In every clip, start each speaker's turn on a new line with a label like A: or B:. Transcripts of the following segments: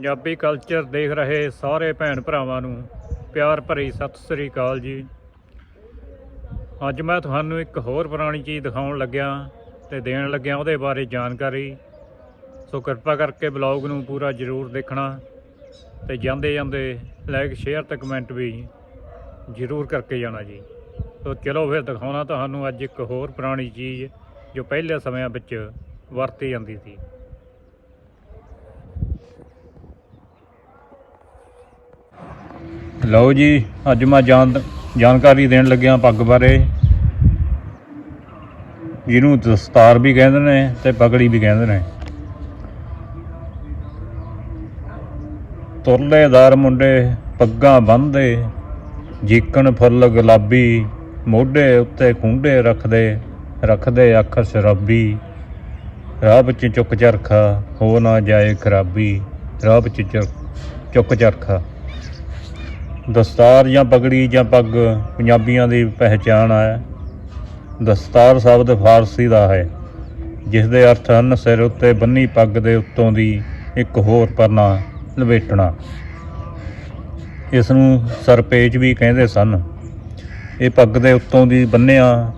A: Punjabi culture ਦੇਖ ਰਹੇ ਸਾਰੇ ਭੈਣ ਭਰਾਵਾਂ ਨੂੰ ਪਿਆਰ ਭਰੀ ਸਤਿ ਸ੍ਰੀ ਅਕਾਲ ਜੀ। ਅੱਜ ਮੈਂ ਤੁਹਾਨੂੰ ਇੱਕ ਹੋਰ ਪੁਰਾਣੀ ਚੀਜ਼ ਦਿਖਾਉਣ ਲੱਗਿਆ ਤੇ ਦੇਣ ਲੱਗਿਆ ਉਹਦੇ ਬਾਰੇ ਜਾਣਕਾਰੀ। ਸੋ ਕਿਰਪਾ ਕਰਕੇ ਬਲੌਗ ਨੂੰ ਪੂਰਾ ਜ਼ਰੂਰ ਦੇਖਣਾ ਤੇ ਜਾਂਦੇ ਜਾਂਦੇ ਲਾਈਕ ਸ਼ੇਅਰ ਤੇ ਕਮੈਂਟ ਵੀ ਜ਼ਰੂਰ ਕਰਕੇ ਜਾਣਾ ਜੀ। ਸੋ ਚਲੋ ਫਿਰ ਦਿਖਾਉਣਾ ਤੁਹਾਨੂੰ ਅੱਜ ਇੱਕ ਹੋਰ ਪੁਰਾਣੀ ਚੀਜ਼ ਜੋ ਪਹਿਲੇ ਸਮਿਆਂ ਵਿੱਚ ਵਰਤੀ ਜਾਂਦੀ ਸੀ। ਲਓ ਜੀ, ਅੱਜ ਮੈਂ ਜਾਣ ਜਾਣਕਾਰੀ ਦੇਣ ਲੱਗਿਆ ਪੱਗ ਬਾਰੇ। ਜਿਹਨੂੰ ਦਸਤਾਰ ਵੀ ਕਹਿੰਦੇ ਨੇ ਤੇ ਪਗੜੀ ਵੀ ਕਹਿੰਦੇ ਨੇ। ਤੁਰਲੇਦਾਰ ਮੁੰਡੇ ਪੱਗਾਂ ਬੰਨ੍ਹਦੇ, ਜੀਕਣ ਫੁੱਲ ਗੁਲਾਬੀ, ਮੋਢੇ ਉੱਤੇ ਖੁੰਡੇ ਰੱਖਦੇ ਰੱਖਦੇ ਅੱਖ ਸ਼ਰਾਬੀ। ਰਾਹ ਵਿੱਚ ਚੁੱਕ ਚਰਖਾ, ਹੋ ਨਾ ਜਾਏ ਖਰਾਬੀ। ਰਾਹ ਵਿੱਚ ਚੁ- ਚੁੱਕ ਚਰਖਾ। ਦਸਤਾਰ ਜਾਂ ਪਗੜੀ ਜਾਂ ਪੱਗ ਪੰਜਾਬੀਆਂ ਦੀ ਪਹਿਚਾਣ ਹੈ। ਦਸਤਾਰ ਸ਼ਬਦ ਫਾਰਸੀ ਦਾ ਹੈ ਜਿਸ ਦੇ ਅਰਥ ਹਨ ਸਿਰ ਉੱਤੇ ਬੰਨੀ ਪੱਗ ਦੇ ਉੱਤੋਂ ਦੀ ਇੱਕ ਹੋਰ ਪਰਨਾ ਲਵੇਟਣਾ। ਇਸ ਨੂੰ ਸਰਪੇਚ ਵੀ ਕਹਿੰਦੇ ਸਨ। ਇਹ ਪੱਗ ਦੇ ਉੱਤੋਂ ਦੀ ਬੰਨਿਆ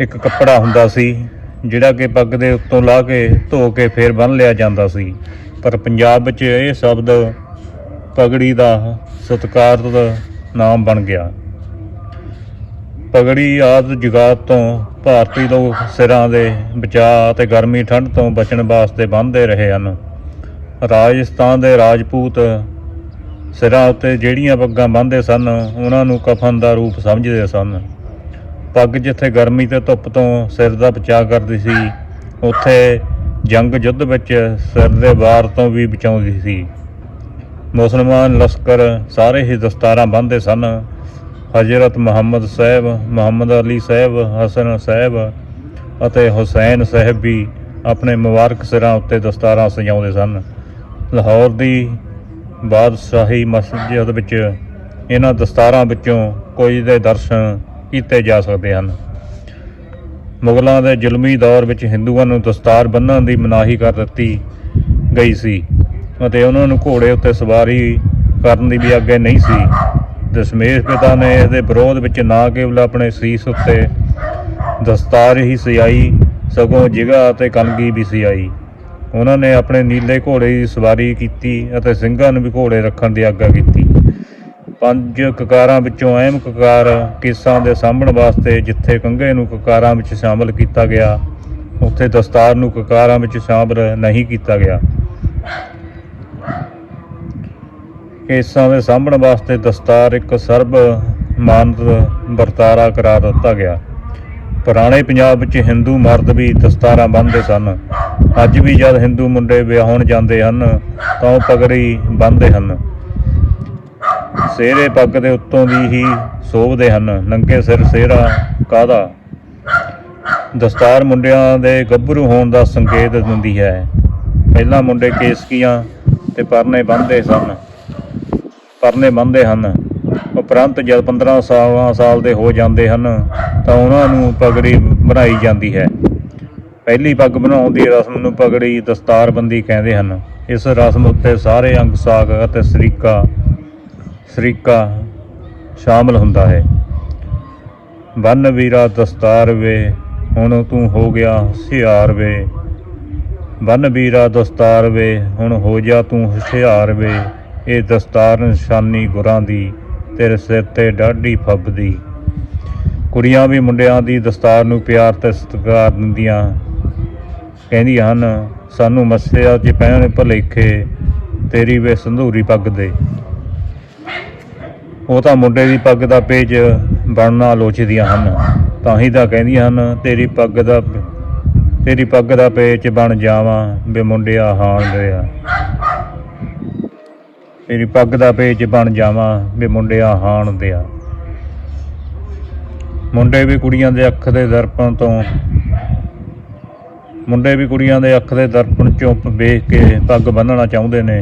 A: ਇੱਕ ਕੱਪੜਾ ਹੁੰਦਾ ਸੀ, ਜਿਹੜਾ ਕਿ ਪੱਗ ਦੇ ਉੱਤੋਂ ਲਾ ਕੇ ਧੋ ਕੇ ਫੇਰ ਬੰਨ ਲਿਆ ਜਾਂਦਾ ਸੀ। ਪਰ ਪੰਜਾਬ ਵਿੱਚ ਇਹ ਸ਼ਬਦ ਪਗੜੀ ਦਾ ਸਤਿਕਾਰਤ ਨਾਮ ਬਣ ਗਿਆ। ਪਗੜੀ ਆਦ ਜੁਗਾਤ ਤੋਂ ਭਾਰਤੀ ਲੋਕ ਸਿਰਾਂ ਦੇ ਬਚਾਅ ਅਤੇ ਗਰਮੀ ਠੰਡ ਤੋਂ ਬਚਣ ਵਾਸਤੇ ਬੰਨ੍ਹਦੇ ਰਹੇ ਹਨ। ਰਾਜਸਥਾਨ ਦੇ ਰਾਜਪੂਤ ਸਿਰਾਂ ਉੱਤੇ ਜਿਹੜੀਆਂ ਪੱਗਾਂ ਬੰਨ੍ਹਦੇ ਸਨ, ਉਹਨਾਂ ਨੂੰ ਕਫਨ ਦਾ ਰੂਪ ਸਮਝਦੇ ਸਨ। ਪੱਗ ਜਿੱਥੇ ਗਰਮੀ ਤੇ ਧੁੱਪ ਤੋਂ ਸਿਰ ਦਾ ਬਚਾਅ ਕਰਦੀ ਸੀ, ਉੱਥੇ ਜੰਗ ਯੁੱਧ ਵਿੱਚ ਸਿਰ ਦੇ ਵਾਰ ਤੋਂ ਵੀ ਬਚਾਉਂਦੀ ਸੀ। ਮੁਸਲਮਾਨ ਲਸ਼ਕਰ ਸਾਰੇ ਹੀ ਦਸਤਾਰਾਂ ਬੰਨ੍ਹਦੇ ਸਨ। ਹਜ਼ਰਤ ਮੁਹੰਮਦ ਸਾਹਿਬ, ਮੁਹੰਮਦ ਅਲੀ ਸਾਹਿਬ, ਹਸਨ ਸਾਹਿਬ ਅਤੇ ਹੁਸੈਨ ਸਾਹਿਬ ਵੀ ਆਪਣੇ ਮੁਬਾਰਕ ਸਿਰਾਂ ਉੱਤੇ ਦਸਤਾਰਾਂ ਸਜਾਉਂਦੇ ਸਨ। ਲਾਹੌਰ ਦੀ ਬਾਦਸ਼ਾਹੀ ਮਸਜਿਦ ਵਿੱਚ ਇਹਨਾਂ ਦਸਤਾਰਾਂ ਵਿੱਚੋਂ ਕੁਝ ਦੇ ਦਰਸ਼ਨ ਕੀਤੇ ਜਾ ਸਕਦੇ ਹਨ। ਮੁਗਲਾਂ ਦੇ ਜ਼ੁਲਮੀ ਦੌਰ ਵਿੱਚ ਹਿੰਦੂਆਂ ਨੂੰ ਦਸਤਾਰ ਬੰਨ੍ਹਣ ਦੀ ਮਨਾਹੀ ਕਰ ਦਿੱਤੀ ਗਈ ਸੀ। ਅਤੇ ਉਹਨਾਂ ਨੂੰ ਘੋੜੇ ਉੱਤੇ ਸਵਾਰੀ ਕਰਨ ਦੀ ਵੀ ਆਗਿਆ ਨਹੀਂ ਸੀ। ਦਸ਼ਮੇਸ਼ ਪਿਤਾ ਨੇ ਇਸ ਦੇ ਵਿਰੋਧ ਵਿੱਚ ਨਾ ਕੇਵਲ ਆਪਣੇ ਸੀਸ ਉੱਤੇ ਦਸਤਾਰ ਹੀ ਸਜਾਈ ਸਗੋਂ ਜਿਗਾ ਅਤੇ ਕਲਗੀ ਵੀ ਸਜਾਈ ਉਹਨਾਂ ਨੇ ਆਪਣੇ ਨੀਲੇ ਘੋੜੇ ਦੀ ਸਵਾਰੀ ਕੀਤੀ ਅਤੇ ਸਿੰਘਾਂ ਨੂੰ ਵੀ ਘੋੜੇ ਰੱਖਣ ਦੀ ਆਗਿਆ ਕੀਤੀ। ਪੰਜ ਕਕਾਰਾਂ ਵਿੱਚੋਂ ਅਹਿਮ ਕਕਾਰ ਕੇਸਾਂ ਦੇ ਸਾਂਭਣ ਵਾਸਤੇ ਜਿੱਥੇ ਕੰਘੇ ਨੂੰ ਕਕਾਰਾਂ ਵਿੱਚ ਸ਼ਾਮਲ ਕੀਤਾ ਗਿਆ, ਉੱਥੇ ਦਸਤਾਰ ਨੂੰ ਕਕਾਰਾਂ ਵਿੱਚ ਸ਼ਾਮਲ ਨਹੀਂ ਕੀਤਾ ਗਿਆ। ਕੇਸਾਂ ਦੇ ਸਾਂਭਣ ਵਾਸਤੇ ਦਸਤਾਰ ਇੱਕ ਸਰਬ ਮਾਨਤ ਵਰਤਾਰਾ ਕਰਾਰ ਦਿੱਤਾ ਗਿਆ। ਪੁਰਾਣੇ ਪੰਜਾਬ ਵਿੱਚ ਹਿੰਦੂ ਮਰਦ ਵੀ ਦਸਤਾਰਾਂ ਬੰਨ੍ਹਦੇ ਸਨ। ਅੱਜ ਵੀ ਜਦ ਹਿੰਦੂ ਮੁੰਡੇ ਵਿਆਹਣ ਜਾਂਦੇ ਹਨ, ਤਾਂ ਉਹ ਪਗੜੀ ਬੰਨ੍ਹਦੇ ਹਨ। ਸਿਹਰੇ ਪੱਗ ਦੇ ਉੱਤੋਂ ਦੀ ਹੀ ਸੋਭਦੇ ਹਨ। ਨੰਗੇ ਸਿਰ ਸਿਹਰਾ ਕਾਦਾ ਦਸਤਾਰ ਮੁੰਡਿਆਂ ਦੇ ਗੱਭਰੂ ਹੋਣ ਦਾ ਸੰਕੇਤ ਦਿੰਦੀ ਹੈ। ਪਹਿਲਾਂ ਮੁੰਡੇ ਕੇਸਕੀਆਂ ਤੇ ਪਰਨੇ ਬੰਨ੍ਹਦੇ ਸਨ। ਪਰਨੇ ਬੰਨ੍ਹਦੇ ਹਨ। ਉਪਰੰਤ ਜਦ 15 ਸਾਲਾਂ ਸਾਲ ਦੇ ਹੋ ਜਾਂਦੇ ਹਨ, ਤਾਂ ਉਹਨਾਂ ਨੂੰ ਪਗੜੀ ਬਣਾਈ ਜਾਂਦੀ ਹੈ। ਪਹਿਲੀ ਪੱਗ ਬਣਾਉਣ ਦੀ ਰਸਮ ਨੂੰ ਪਗੜੀ ਦਸਤਾਰਬੰਦੀ ਕਹਿੰਦੇ ਹਨ। ਇਸ ਰਸਮ ਉੱਤੇ ਸਾਰੇ ਅੰਗ ਸਾਕ ਅਤੇ ਸਰੀਕਾ ਸਰੀਕਾ ਸ਼ਾਮਲ ਹੁੰਦਾ ਹੈ। ਬੰਨ ਵੀਰਾ ਦਸਤਾਰ ਵੇ, ਹੁਣ ਤੂੰ ਹੋ ਗਿਆ ਹੁਸ਼ਿਆਰ ਵੇ। ਬੰਨ ਵੀਰਾ ਦਸਤਾਰ ਵੇ, ਹੁਣ ਹੋ ਜਾ ਤੂੰ ਹੁਸ਼ਿਆਰ ਵੇ। ਇਹ ਦਸਤਾਰ ਨਿਸ਼ਾਨੀ ਗੁਰਾਂ ਦੀ, ਤੇਰੇ ਸਿਰ ਤੇ ਡਾਢੀ ਫੱਬਦੀ ਕੁੜੀਆਂ ਵੀ ਮੁੰਡਿਆਂ ਦੀ ਦਸਤਾਰ ਨੂੰ ਪਿਆਰ ਤੇ ਸਤਿਕਾਰ ਦਿੰਦੀਆਂ। ਕਹਿੰਦੀਆਂ ਹਨ, ਸਾਨੂੰ ਮੱਸਿਆ ਚ ਪੈਣ ਭਲੇਖੇ, ਤੇਰੀ ਵੇ ਸੰਧੂਰੀ ਪੱਗ ਦੇ। ਉਹ ਤਾਂ ਮੁੰਡੇ ਦੀ ਪੱਗ ਦਾ ਪੇਜ ਬਣਨਾ ਲੋਚਦੀਆਂ ਹਨ। ਤਾਂ ਹੀ ਤਾਂ ਕਹਿੰਦੀਆਂ ਹਨ, ਤੇਰੀ ਪੱਗ ਦਾ, ਤੇਰੀ ਪੱਗ ਦਾ ਪੇਚ ਬਣ ਜਾਵਾਂ, ਬੇ ਮੁੰਡਿਆ ਹਾਣ ਦਿਆ ਮੇਰੀ ਪੱਗ ਦਾ ਪੇਚ ਬਣ ਜਾਵਾਂ, ਵੀ ਮੁੰਡਿਆ ਹਾਣ ਦਿਆ। ਮੁੰਡੇ ਵੀ ਕੁੜੀਆਂ ਦੇ ਅੱਖ ਦੇ ਦਰਪਣ ਤੋਂ, ਮੁੰਡੇ ਵੀ ਕੁੜੀਆਂ ਦੇ ਅੱਖ ਦੇ ਦਰਪਣ ਚੋਂ ਵੇਖ ਕੇ ਪੱਗ ਬੰਨਣਾ ਚਾਹੁੰਦੇ ਨੇ।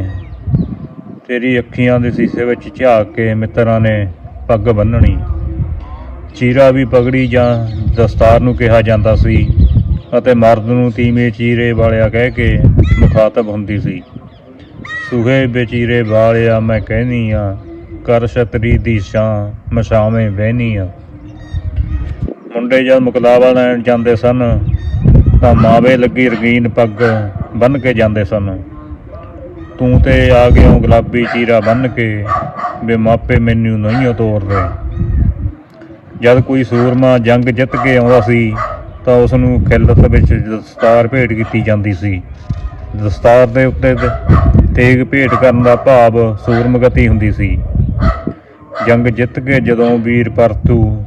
A: ਤੇਰੀ ਅੱਖੀਆਂ ਦੇ ਸੀਸੇ ਵਿੱਚ ਝਾਕ ਕੇ ਮਿੱਤਰਾਂ ਨੇ ਪੱਗ ਬੰਨਣੀ ਚੀਰਾ ਵੀ ਪਗੜੀ ਜਾਂ ਦਸਤਾਰ ਨੂੰ ਕਿਹਾ ਜਾਂਦਾ ਸੀ ਅਤੇ ਮਰਦ ਨੂੰ ਤੀਵੇਂ ਚੀਰੇ ਵਾਲਿਆ ਕਹਿ ਕੇ ਮੁਖਾਤਬ ਹੁੰਦੀ ਸੀ। ਸੁਹੇ ਵਿਚੀਰੇ ਵਾਲਿਆ ਮੈਂ ਕਹਿਨੀ ਆ ਕਰ ਛਤਰੀ ਦੀ ਛਾਂ ਮਸ਼ਾਵੇਂ ਬਹਿਨੀ ਆ ਮੁੰਡੇ ਜਦ ਮੁਕਲਾਵਾ ਲੈਣ ਜਾਂਦੇ ਸਨ, ਤਾਂ ਮਾਵੇ ਲੱਗੀ ਰਗੀਨ ਪੱਗ ਬੰਨ ਕੇ ਜਾਂਦੇ ਸਨ। ਤੂੰ ਤੇ ਆ ਗਿਓ ਗੁਲਾਬੀ ਚੀਰਾ ਬੰਨ ਕੇ ਬੇ ਮਾਪੇ ਮੈਨੂੰ ਨਹੀਂ ਤੋਰਦੇ। ਜਦ ਕੋਈ ਸੂਰਮਾ ਜੰਗ ਜਿੱਤ ਕੇ ਆਉਂਦਾ ਸੀ, ਤਾਂ ਉਸ ਨੂੰ ਖਿੱਲਤ ਵਿੱਚ ਦਸਤਾਰ ਭੇਟ ਕੀਤੀ ਜਾਂਦੀ ਸੀ। ਦਸਤਾਰ ਦੇ ਉੱਤੇ ਤੇਗ ਭੇਟ ਕਰਨ ਦਾ ਭਾਵ ਸੂਰਮਗਤੀ ਹੁੰਦੀ ਸੀ। ਜੰਗ ਜਿੱਤ ਕੇ ਜਦੋਂ ਵੀਰ ਪਰਤੂ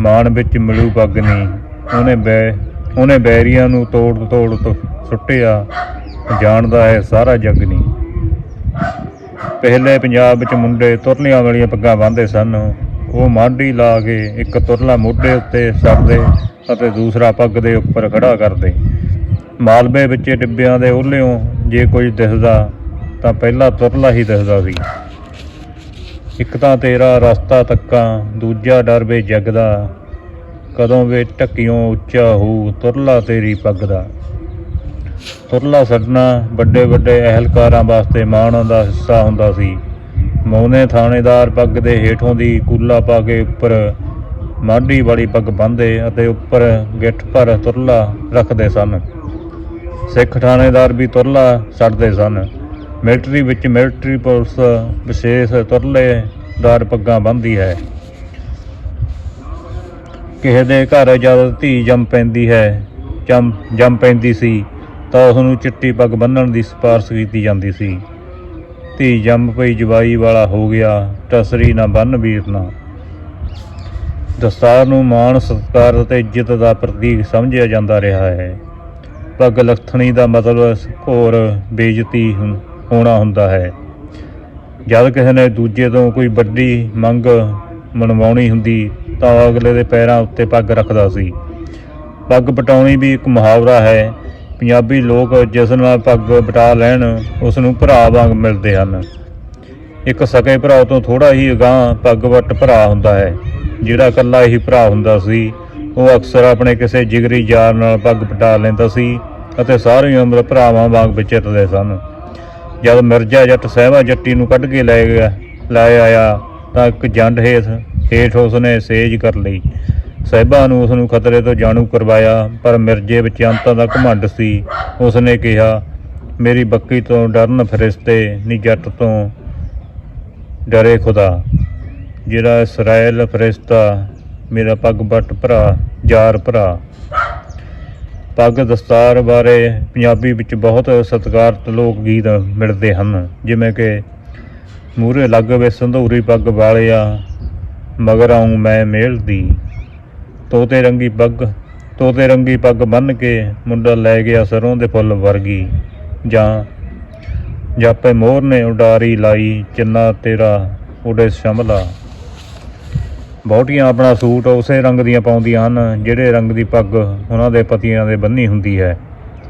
A: ਮਾਣ ਵਿੱਚ ਮਿਲੂ ਪੱਗ ਨਹੀਂ ਉਹਨੇ ਬੈ, ਉਹਨੇ ਬੈਰੀਆਂ ਨੂੰ ਤੋੜ ਤੋੜ ਤੋਂ ਸੁੱਟਿਆ, ਜਾਣਦਾ ਹੈ ਸਾਰਾ ਜੱਗ ਨਹੀਂ। ਪਹਿਲੇ ਪੰਜਾਬ ਵਿੱਚ ਮੁੰਡੇ ਤੁਰਲੀਆਂ ਵਾਲੀਆਂ ਪੱਗਾਂ ਬੰਨ੍ਹਦੇ ਸਨ। ਉਹ ਮਾਢੀ ਲਾ ਕੇ ਇੱਕ ਤੁਰਲਾ ਮੋਢੇ ਉੱਤੇ ਸੱਟਦੇ ਅਤੇ ਦੂਸਰਾ ਪੱਗ ਦੇ ਉੱਪਰ ਖੜਾ ਕਰਦੇ। ਮਾਲਵੇ ਵਿੱਚ ਡਿੱਬਿਆਂ ਦੇ ਉਹਲਿਓਂ ਜੇ ਕੁਝ ਦਿਸਦਾ ਤਾਂ ਪਹਿਲਾ ਤੁਰਲਾ ਹੀ ਦਿਸਦਾ ਸੀ। ਇੱਕ ਤਾਂ ਤੇਰਾ ਰਸਤਾ ਤੱਕਾ ਦੂਜਾ ਡਰ ਵੇ ਜੱਗ ਦਾ ਕਦੋਂ ਵੇ ਟੱਕਿਓਂ ਉੱਚਾ ਹੋ, ਤੁਰਲਾ ਤੇਰੀ ਪੱਗ ਦਾ ਤੁਰਲਾ ਛੱਡਣਾ ਵੱਡੇ ਵੱਡੇ ਅਹਿਲਕਾਰਾਂ ਵਾਸਤੇ ਮਾਣ ਦਾ ਹਿੱਸਾ ਹੁੰਦਾ ਸੀ। ਮੌਨੇ ਥਾਣੇਦਾਰ ਪੱਗ ਦੇ ਹੇਠੋਂ ਦੀ ਕੂਲਾ ਪਾ ਕੇ ਉੱਪਰ ਮਾਢੀ ਵਾਲੀ ਪੱਗ ਬੰਨ੍ਹਦੇ ਅਤੇ ਉੱਪਰ ਗਿੱਠ ਪਰ ਤੁਰਲਾ ਰੱਖਦੇ ਸਨ। ਸਿੱਖ ਥਾਣੇਦਾਰ ਵੀ ਤੁਰਲਾ ਛੱਡਦੇ ਸਨ। ਮਿਲਟਰੀ ਵਿੱਚ ਮਿਲਟਰੀ ਪੁਲਿਸ ਵਿਸ਼ੇਸ਼ ਤੁਰਲੇਦਾਰ ਪੱਗਾਂ ਬੰਨ੍ਹਦੀ ਹੈ। ਕਿਸੇ ਦੇ ਘਰ ਜਦ ਧੀ ਜੰਮ ਪੈਂਦੀ ਹੈ, ਜੰਮ ਜੰਮ ਪੈਂਦੀ ਸੀ, ਤਾਂ ਉਸ ਨੂੰ ਚਿੱਟੀ ਪੱਗ ਬੰਨਣ ਦੀ ਸਿਫਾਰਸ਼ ਕੀਤੀ ਜਾਂਦੀ ਸੀ। ਧੀ ਜੰਮ ਪਈ, ਜਵਾਈ ਵਾਲਾ ਹੋ ਗਿਆ, ਟਸਰੀ ਨਾ ਬੰਨ ਵੀਰ ਨਾ। ਦਸਤਾਰ ਨੂੰ ਮਾਣ, ਸਤਿਕਾਰ ਅਤੇ ਇੱਜ਼ਤ ਦਾ ਪ੍ਰਤੀਕ ਸਮਝਿਆ ਜਾਂਦਾ ਰਿਹਾ ਹੈ। ਪੱਗ ਲਖਣੀ ਦਾ ਮਤਲਬ ਘੋਰ ਬੇਇੱਜ਼ਤੀ ਹੁੰ- ਹੋਣਾ ਹੁੰਦਾ ਹੈ। ਜਦ ਕਿਸੇ ਨੇ ਦੂਜੇ ਤੋਂ ਕੋਈ ਵੱਡੀ ਮੰਗ ਮਨਵਾਉਣੀ ਹੁੰਦੀ, ਤਾਂ ਅਗਲੇ ਦੇ ਪੈਰਾਂ ਉੱਤੇ ਪੱਗ ਰੱਖਦਾ ਸੀ। ਪੱਗ ਪਟਾਉਣੀ ਵੀ ਇੱਕ ਮੁਹਾਵਰਾ ਹੈ। ਪੰਜਾਬੀ ਲੋਕ ਜਿਸ ਨਾਲ ਪੱਗ ਬਟਾ ਲੈਣ, ਉਸ ਨੂੰ ਭਰਾ ਵਾਂਗ ਮਿਲਦੇ ਹਨ। ਇੱਕ ਸਕੇ ਭਰਾ ਤੋਂ ਥੋੜਾ ਹੀ ਅਗਾਂਹ ਪੱਗ ਵੱਟ ਭਰਾ ਹੁੰਦਾ ਹੈ, ਜਿਹੜਾ ਇਕੱਲਾ ਹੀ ਭਰਾ ਹੁੰਦਾ ਸੀ। ਉਹ ਅਕਸਰ ਆਪਣੇ ਕਿਸੇ ਜਿਗਰੀ ਯਾਰ ਨਾਲ ਪੱਗ ਪਟਾ ਲੈਂਦਾ ਸੀ ਅਤੇ ਸਾਰੀ ਉਮਰ ਭਰਾਵਾਂ ਵਾਂਗ ਵਿਚਰਦੇ ਸਨ। ਜਦ ਮਿਰਜ਼ਾ ਜੱਟ ਸਹਿਬਾ ਜੱਟੀ ਨੂੰ ਕੱਢ ਕੇ ਲੈ ਗਿਆ, ਲੈ ਆਇਆ, ਤਾਂ ਇੱਕ ਜੰਡ ਹੇਠ ਹੇਠ ਉਸਨੇ ਸੇਜ ਕਰ ਲਈ। ਸਹਿਬਾ ਨੂੰ ਉਸ ਨੂੰ ਖਤਰੇ ਤੋਂ ਜਾਣੂ ਕਰਵਾਇਆ, ਪਰ ਮਿਰਜ਼ੇ ਵਿੱਚ ਅੰਤਾਂ ਦਾ ਘਮੰਡ ਸੀ। ਉਸਨੇ ਕਿਹਾ, ਮੇਰੀ ਬੱਕੀ ਤੋਂ ਡਰਨ ਫਰਿਸ਼ਤੇ ਨੀ ਜੱਟ ਤੋਂ ਡਰੇ ਖੁਦਾ। ਜਿਹੜਾ ਇਸਰਾਇਲ ਫਰਿਸ਼ਤਾ ਮੇਰਾ ਪੱਗ ਬੱਟ ਭਰਾ, ਯਾਰ ਭਰਾ। ਪੱਗ ਦਸਤਾਰ ਬਾਰੇ ਪੰਜਾਬੀ ਵਿੱਚ ਬਹੁਤ ਸਤਿਕਾਰਤ ਲੋਕ ਗੀਤ ਮਿਲਦੇ ਹਨ, ਜਿਵੇਂ ਕਿ ਮੂਰੇ ਲੱਗ ਵੇ ਸੰਧੂਰੀ ਪੱਗ ਵਾਲਿਆ, ਮਗਰ ਆਉਂ ਮੈਂ ਮੇਲ ਦੀ। ਤੋਤੇ ਰੰਗੀ ਪੱਗ, ਤੋਤੇ ਰੰਗੀ ਪੱਗ ਬੰਨ ਕੇ ਮੁੰਡਾ ਲੈ ਗਿਆ ਸਰੋਂ ਦੇ ਫੁੱਲ ਵਰਗੀ। ਜਾਂ ਜਾਪੇ ਮੋਰ ਨੇ ਉਡਾਰੀ ਲਾਈ, ਚੰਨਾ ਤੇਰਾ ਉਡੇ ਸ਼ਮਲਾ। ਬਹੁਤੀਆਂ ਆਪਣਾ ਸੂਟ ਉਸੇ ਰੰਗ ਦੀਆਂ ਪਾਉਂਦੀਆਂ ਹਨ, ਜਿਹੜੇ ਰੰਗ ਦੀ ਪੱਗ ਉਹਨਾਂ ਦੇ ਪਤੀਆਂ ਦੇ ਬੰਨੀ ਹੁੰਦੀ ਹੈ।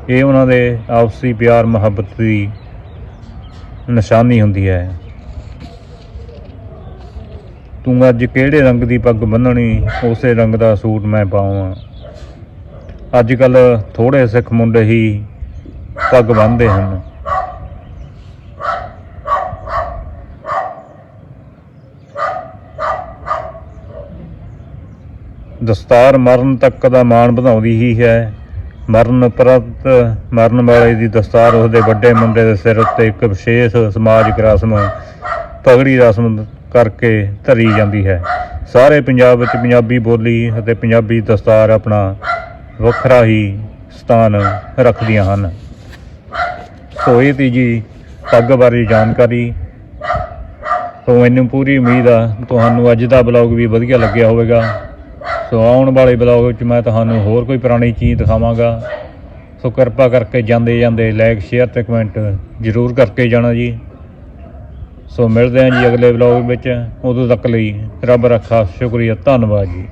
A: ਇਹ ਉਹਨਾਂ ਦੇ ਆਪਸੀ ਪਿਆਰ, ਮੁਹੱਬਤ ਦੀ ਨਿਸ਼ਾਨੀ ਹੁੰਦੀ ਹੈ। ਤੂੰ ਅੱਜ ਕਿਹੜੇ ਰੰਗ ਦੀ ਪੱਗ ਬੰਨਣੀ ਉਸੇ ਰੰਗ ਦਾ ਸੂਟ ਮੈਂ ਪਾਵਾਂ। ਅੱਜ ਕੱਲ ਥੋੜੇ ਸਿੱਖ ਮੁੰਡੇ ਹੀ ਪੱਗ ਬੰਨ੍ਹਦੇ ਹਨ। ਦਸਤਾਰ ਮਰਨ ਤੱਕ ਦਾ ਮਾਣ ਵਧਾਉਂਦੀ ਹੀ ਹੈ। ਮਰਨ ਉਪਰੰਤ ਮਰਨ ਵਾਲੇ ਦੀ ਦਸਤਾਰ ਉਸਦੇ ਵੱਡੇ ਮੁੰਡੇ ਦੇ ਸਿਰ ਉੱਤੇ ਇੱਕ ਵਿਸ਼ੇਸ਼ ਸਮਾਜਿਕ ਰਸਮ ਪਗੜੀ ਰਸਮ ਕਰਕੇ ਧਰੀ ਜਾਂਦੀ ਹੈ। ਸਾਰੇ ਪੰਜਾਬ ਵਿੱਚ ਪੰਜਾਬੀ ਬੋਲੀ ਅਤੇ ਪੰਜਾਬੀ ਦਸਤਾਰ ਆਪਣਾ ਵੱਖਰਾ ਹੀ ਸਥਾਨ ਰੱਖਦੀਆਂ ਹਨ। ਸੋ ਇਹ ਤੀ ਜੀ ਪੱਗ ਬਾਰੇ ਜਾਣਕਾਰੀ। ਸੋ ਮੈਨੂੰ ਪੂਰੀ ਉਮੀਦ ਆ, ਤੁਹਾਨੂੰ ਅੱਜ ਦਾ ਬਲੌਗ ਵੀ ਵਧੀਆ ਲੱਗਿਆ ਹੋਵੇਗਾ। ਸੋ ਆਉਣ ਵਾਲੇ ਬਲੌਗ ਵਿੱਚ ਮੈਂ ਤੁਹਾਨੂੰ ਹੋਰ ਕੋਈ ਪੁਰਾਣੀ ਚੀਜ਼ ਦਿਖਾਵਾਂਗਾ। ਸੋ ਕਿਰਪਾ ਕਰਕੇ ਜਾਂਦੇ ਜਾਂਦੇ ਲਾਈਕ ਸ਼ੇਅਰ ਤੇ ਕਮੈਂਟ ਜ਼ਰੂਰ ਕਰਕੇ ਜਾਣਾ ਜੀ। ਸੋ ਮਿਲਦੇ ਹਾਂ ਜੀ ਅਗਲੇ ਬਲੌਗ ਵਿੱਚ। ਉਦੋਂ ਤੱਕ ਲਈ ਰੱਬ ਰੱਖਾ ਸ਼ੁਕਰੀਆ, ਧੰਨਵਾਦ ਜੀ।